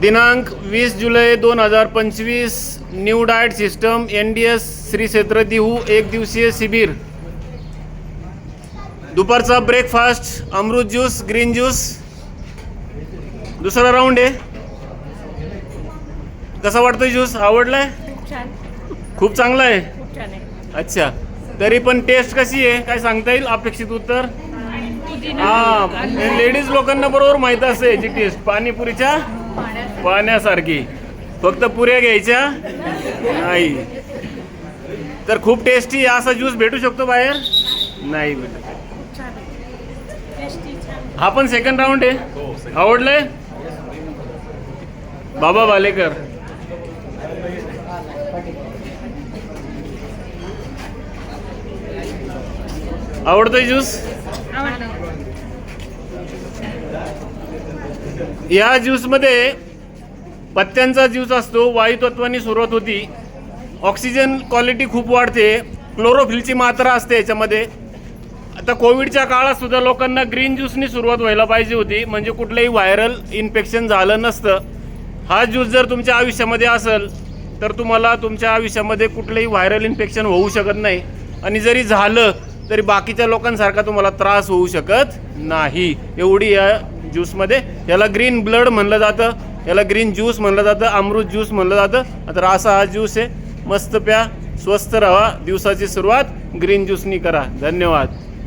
दिनांक वीस जुलै दोन हजार पंचवीस new diet system N D S Shri क्षेत्र दिहू एक दिवसीय शिबिर. दुपारचा ब्रेकफास्ट अमृत ज्यूस ग्रीन ज्यूस दुसरा राऊंड आहे. कसा वाटतोय ज्यूस आवडलाय? खूप चांगला आहे. अच्छा. तरी पण टेस्ट कशी आहे? काय सांगता येईल? अपेक्षित उत्तर? हा लेडीज लोकांना बरोबर माहीत असते याची टेस्ट पाणीपुरीच्या पाण्यासारखी. फक्त पुऱ्या घ्यायच्या? नाही. तर खूप टेस्टी असा ज्यूस भेटू शकतो बाहेर? नाही भेटत. हा पण सेकंड राऊंड आहे. आवडलंय? बाबा बालेकर आवडतोय ज्यूस या ज्यूसमध्ये पत्त्यांचा ज्यूस असतो वायुतत्वानी सुरुवात होती. ऑक्सिजन क्वालिटी खूप वाढते क्लोरोफिलची मात्रा असते याच्यामध्ये. आता कोविडच्या काळात सुद्धा लोकांना ग्रीन ज्यूसनी सुरुवात व्हायला पाहिजे होती म्हणजे कुठलंही व्हायरल इन्फेक्शन झालं नसतं. हा ज्यूस जर तुमच्या आयुष्यामध्ये असेल तर तुम्हाला तुमच्या आयुष्यामध्ये कुठलंही व्हायरल इन्फेक्शन होऊ शकत नाही. आणि जरी झालं तरी बाकीच्या लोकांसारखा तुम्हाला त्रास होऊ शकत नाही. एवढी या ज्यूसमध्ये. याला ग्रीन ब्लड म्हणलं जातं. याला ग्रीन ज्यूस म्हणलं जातं. अमृत ज्यूस म्हणलं जातं. तर असा हा ज्यूस आहे. मस्त प्या. स्वस्त राहा. दिवसाची सुरुवात. ग्रीन ज्यूसनी करा. धन्यवाद.